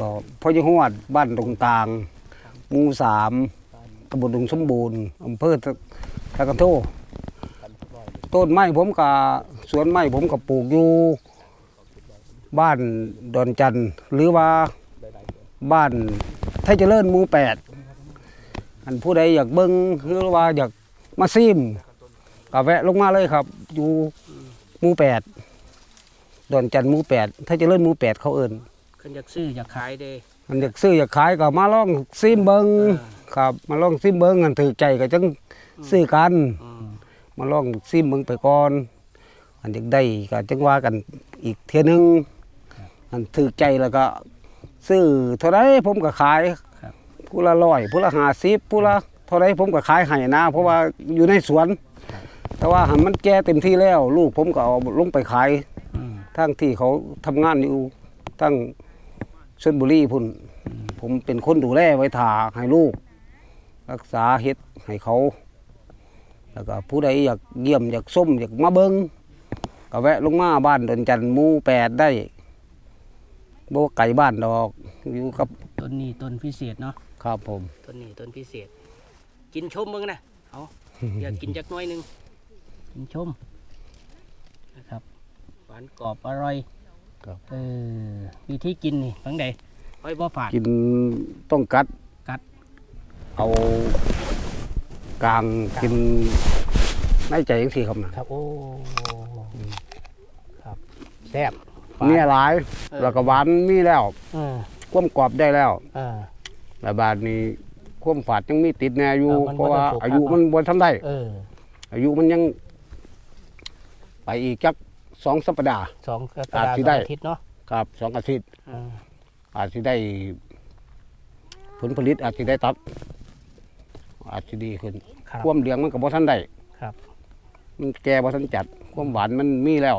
ครับผมก็พ่อยี่หวดบ้านตรงตางหมู่สามตำบลดงสมบูรณ์อำเภอตะกันโทต้นไม้ผมกับสวนไม้ผมกับปลูกอยู่บ้านดอนจันทร์หรือว่าบ้านไทยเจริญหมู่แปดอันผู้ใดอยากเบิ้งหรือว่าอยากมาซิมก็แวะลงมาเลยครับ อยู่หมู่แปดดอนจันทร์หมู่แปดไทยเจริญหมู่แปดเขาเอิ้นขึ้ นอยากซื้ออยากขายเด้มันอยากซื้ออยากขายก็มาลองซิมเบิงครับ มาลองซิมเบิงกันถือใจก็จังซื้อกัน อืมมาลองซิมเบิงไปก่อนอันอยากได้ก็จังว่ากันอีกเทียหนึงอันถือใจแล้วก็ ซื้อเท่าไรผมก็ขายผู้ละร้อยผู้ละห้าสิบผู้ละเท่าไรผมก็ขายให้นะ เพราะว่าอยู่ในสวน แต่ว่าหันมันแก่เต็มที่แล้ว ลูกผมก็เอาลงไปขาย อืมทั้งที่เขาทำงานอยู่ตั้ง ชนบุรีพุ่นผมเป็นคนดูแลไว้ถาให้ลูก รักษาเฮ็ดให้เขา แล้วก็ผู้ใดอยากเยี่ยมอยากส้มอยากมาเบิงก็แวะลงมาบ้านดอนจันทร์หมู่แปดได้บ่ไก่บ้านดอกอยู่กับต้นนี้ต้นพิเศษเนาะครับผม ต้นนี้ต้นพิเศษ กินชมมึงนะเอาอยากกินจักหน้อยหนึงกินชมนะครับหวานกรอบอร่อย ครับเออวิธีกินนี่ฟังใดไว้บ่ฝาด กินต้องกัดกัด เอากลางกินในใจจังซี่ครับนะครับ โอ้ครับแซ่บหวานมีหลายเออ แล้วก็หวานมีแล้วเออความกรอบได้แล้วเออ แต่บาดนี้ความฝาดยังมีติดแน่อยู่เออมันเพราะว่าบ่ได้โฟกัสอายุมันบ่ทันได้ เอออายุมันยัง ไปอีกจัก สองสัปดาห์ สองกรกอาจฎาคสิมได้อาทิตย์เนาะครับสองอาทิตย์เอออาจจะได้ ผลผลิตอาจจะได้ตัดอาจจะดีขึ้นครับความเหลียงมันก็บ่ทันได้ครับ มันแก่บ่ทันจัด ความหวานมันมีแล้ว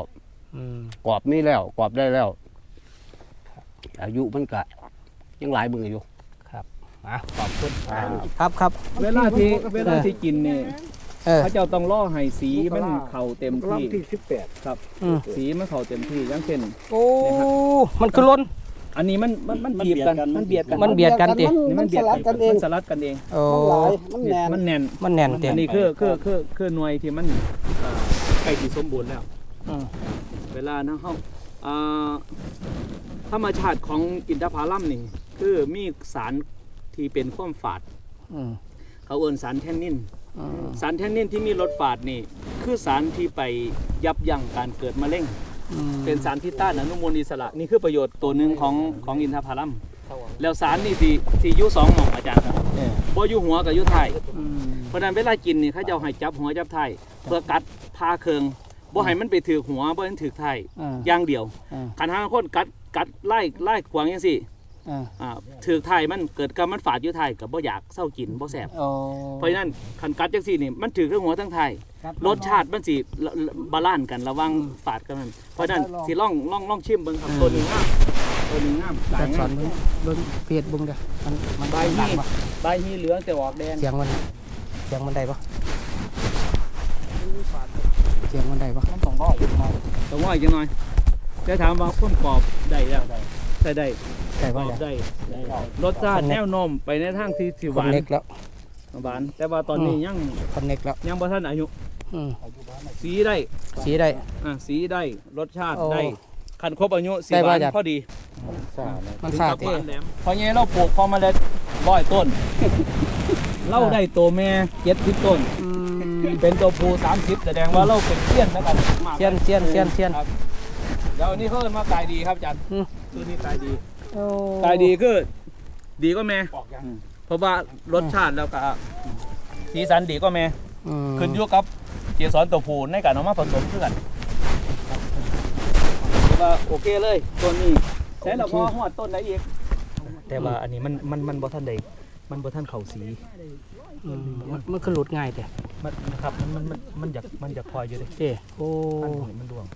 อืม กรอบมีแล้วกรอบได้แล้ว อายุมันก็ยังหลายมืออยู่ ครับอะขอบคุณอ่าครับครับ เวลาที่เวลาที่กินนี่ เออ เขาเจ้าต้องล่อให้สีมันเข่าเต็มที่สิบแปดครับอืม สีมันเข่าเต็มที่อย่างเช่น โอ้มันคือล้น อันนี้มันมันมันบีบกันมันเบียดกันมันเบียดกันตินี่มันเบียดสลัดกันเองมันสลัดกันเองโอ้มันหลายมันแน่นมันแน่นมันแน่นเต็มอันนี้คือคือคือคือหน่วยที่มันอ่าใกล้ที่สมบูรณ์แล้วอืมเวลานะเฮาอ่าธรรมชาติของอินทผลัมนี่ คือมีสารที่เป็นความฝาดอืมเขาเอิ้นสารแทนนินอืม สารแทนนินที่มีรสฝาดนี่ คือสารที่ไปยับยั้งการเกิดมะเร็งอืมเป็นสารที่ต้านอนุมูลอิสระ นี่คือประโยชน์ตัวหนึ่งของของอินทผลัมแล้วสารนี่สีสีอยู่สองหม่องอาจารย์ครับเออบ่อยู่หัวกับอยู่ท้ายอืมเพราะฉะนั้นเวลากินนี่เขาจะเอาให้จับหัวจับท้ายเพื่อกัดพาเคืองบ่ให้มันไปถือหัวบ่ให้มันถือท้ายอ่าอย่างเดียวอ่าคันหางคนกัดกัดไล่ไล่ขวางจังซี่ อ่าอ่าถือท้ายมันเกิดกับมันฝาดอยู่ท้ายก็บ่อยากเศร้ากินบ่แซ่บโอ้เพราะฉะนั้นคันกัดจังซี่นี่มันถือทั้งหัวทั้งท้ายรสชาติมันสิละละบาลานซ์กันระหว่างฝาดกันมันเพราะฉะนั้นสิล่องล่องล่องชิมเบิ่งครับตัวหนึงงามตัวหนึงงามแต่สายสองานมเบิ่งเบิ่งเพจเบิ่งเด้อมันมันใบดันี่งปะใบนี่เหลืองแต่ออกแดงเสียงมันเสียงมันได้ปะเสียงมันได้ปะต้องร้อยต้องร้อยจังหน่อยจะถามว่าพ่นกรอบได้แล้วได้ได้ ได้กรปะอบได้ได้รสชาติแนวโนมไปในทางที่สิหคอนวานเน็กแล้วหวาน แต่ว่าตอนนี้ยังคอนเน็กแล้วยังบ่ทันอายุ อืมสีได้สีได้ อ่าสีได้รสชาติโอ้ได้คันครบอายุสีได้หป่ะวานอาจารย์พอดีมันถึงขาดกับหที่วานแหลมพอเงี้เราปลูกพอเมาเล็ดร้อยต้นเล่าได้ตัวแม่เจ็ดสิบต้นอืมเป็นตัวผู้สามสิบแสดงว่าเราเป็นเซียนนะครับมากเซียนเซียนเซียนเซียน ครับเดี๋ยวอันนี้เขาเอิ้นมาตายดีครับอาจารย์อืม ตัวนี้ตายดี โอ้ตายดีคือดีก็แม่เพราะว่ารสชาติแล้วก็สีสันดีก็แม่อืมขึ้นอยู่กับเกสรตัวผู้ในการเอามาผสมเพื่อนครับถือว่าโอเคเลยตัวนี้ใช้เราพอหัวต้นไหนอีกแต่ว่าอันนี้มันมันมันบ่ทันได้มันบ่ทันเข้าสีอืมมันมันคือหลุดง่ายแต่มันนะครับมันมันมันมันอยากมันอยากพลอยอยู่เดิเจ้โอ้อันนี้มันดวง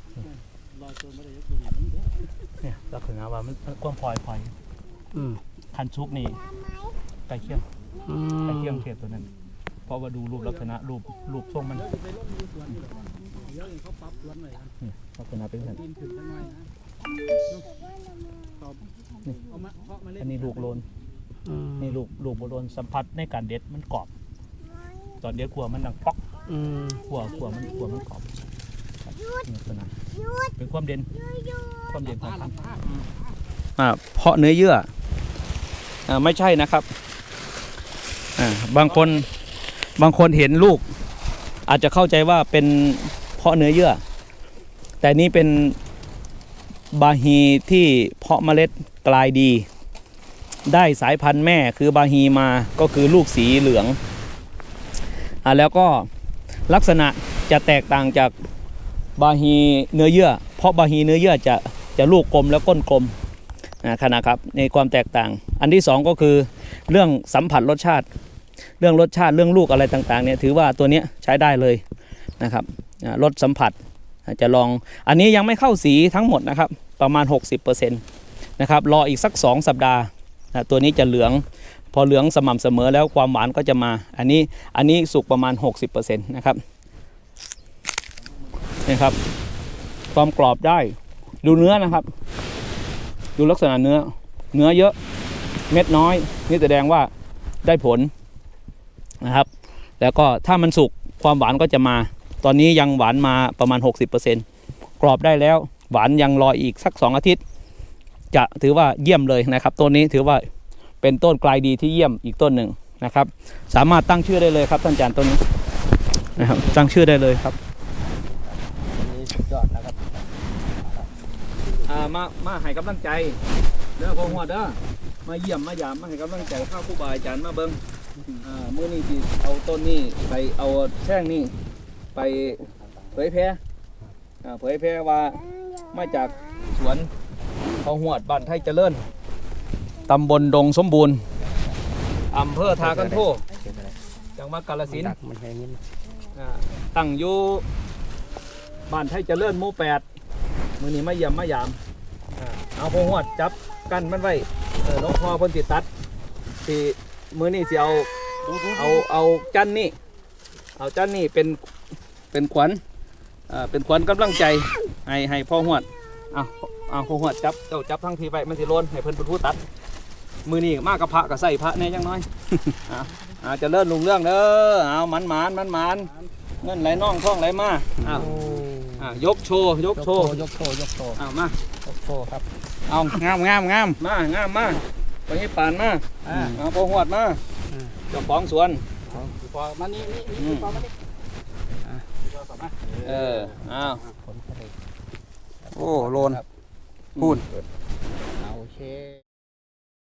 เนี่ยลักษณะว่ามันมันความพลอยพลอยอืมคันชุกนี่ไก่เคียงอืไก่มเคียงเทศตัวนั้น เพราะว่าดูรูปลักษณะรูปรูปทรงมันนี่ลักษณะเป็นแบบอันนี้ลูกโลน อืมนี่ลูกลูกโลนสัมผัสในการเด็ดมันกรอบ ตอนเด็ดขัวมันดังป๊อกอืมขัวขัวมันขัวมันกรอบครับนี่ลักษณะเป็น ความเด่นความเด่นของพันธุ์อ่าเพาะเนื้อเยื่ออ่าไม่ใช่นะครับอ่าบางคนบางคนเห็นลูก อาจจะเข้าใจว่าเป็นเพาะเนื้อเยื่อ แต่นี่เป็นบาฮีที่เพาะเมล็ดกลายดี ได้สายพันธุ์แม่คือบาฮีมาก็คือลูกสีเหลืองอ่าแล้วก็ลักษณะจะแตกต่างจากบาฮีเนื้อเยื่อ เพราะบาฮีเนื้อเยื่อจะจะลูกกลมแล้วก้นกลมนะขนาดครับในความแตกต่าง อันที่สองก็คือเรื่องสัมผัสรสชาติ เรื่องรสชาติเรื่องลูกอะไรต่างๆเนี่ยถือว่าตัวนี้ใช้ได้เลยนะครับรสสัมผัสจะลองอันนี้ยังไม่เข้าสีทั้งหมดนะครับประมาณ 60%นะครับรออีกสัก 2 สัปดาห์ตัวนี้จะเหลืองพอเหลืองสม่ำเสมอแล้วความหวานก็จะมา อันนี้อันนี้สุกประมาณ 60%นะครับนี่ครับ ความกรอบได้ ดูเนื้อนะครับ ดูลักษณะเนื้อ เนื้อเยอะ เม็ดน้อย นี่แสดงว่าได้ผลนะครับ แล้วก็ถ้ามันสุกความหวานก็จะมา ตอนนี้ยังหวานมาประมาณ 60%กรอบได้แล้ว หวานยังรออีกสัก 2 อาทิตย์ จะถือว่าเยี่ยมเลยนะครับ ต้นนี้ถือว่าเป็นต้นกลายดีที่เยี่ยมอีกต้นหนึ่งนะครับ สามารถตั้งชื่อได้เลยครับท่านอาจารย์ต้นนี้นะครับ ตั้งชื่อได้เลยครับ นี่สุดยอดนะครับ อ่า มามาให้กำลังใจเด้อพ่อหัวเด้อมาเยี่ยมมายามมาให้กำลังใจข้าครูบาอาจารย์มาเบิ่งอ่ามื้อนี้สิเอาต้นนี้ไปเอาแท่งนี้ไปเผยแพร่อ่าเผยแพร่ว่ามาจากสวนเขาหวดบ้านไทยเจริญตำบลดงสมบูรณ์อำเภอทากันโทจังหวัดกาฬสินธุ์ดักมันแห้งนิดอ่าตั้งอยู่บ้านไทยเจริญหมู่แปดมือนี้มาเยี่ยมมายามอ่า เอาพงหวดจับกันมันไว้เออหลวงพ่อเพิ่นติตัดสิมือนี้สิเอาเอาเอาจันนี่เอาจันนี่เป็นเป็นขวัญอ่าเป็นขวัญกำลังใจให้ให้พ่อหวดเอาเอาพ่อหวดจับเจ้าจับทั้งทีไปมันสิโลนให้เพิ่นเป็นผู้ตัดมือนี้มากกับพระกับใส่พระแน่จังน้อยอ่าอ่าเจะเลิ่นลุงเรื่องเด้อเอามันหมานมันหมานเงินไหลน่องท่องไหลมาอ้าวอ่ายกโชว์ยกโชว์ยกโชว์ยกโชว์อ้าวมายกโชว์ครับ เอางามงามงามมางามมาไปให้ปานมาอ่าเอาพอหวดมาอืมเจ้าของสวนเอาพอมานี่นี่อืนี่มพอมานี่อะพอมาเอออ้าวผลผลิตโอ้โลนพูดเอาโอเค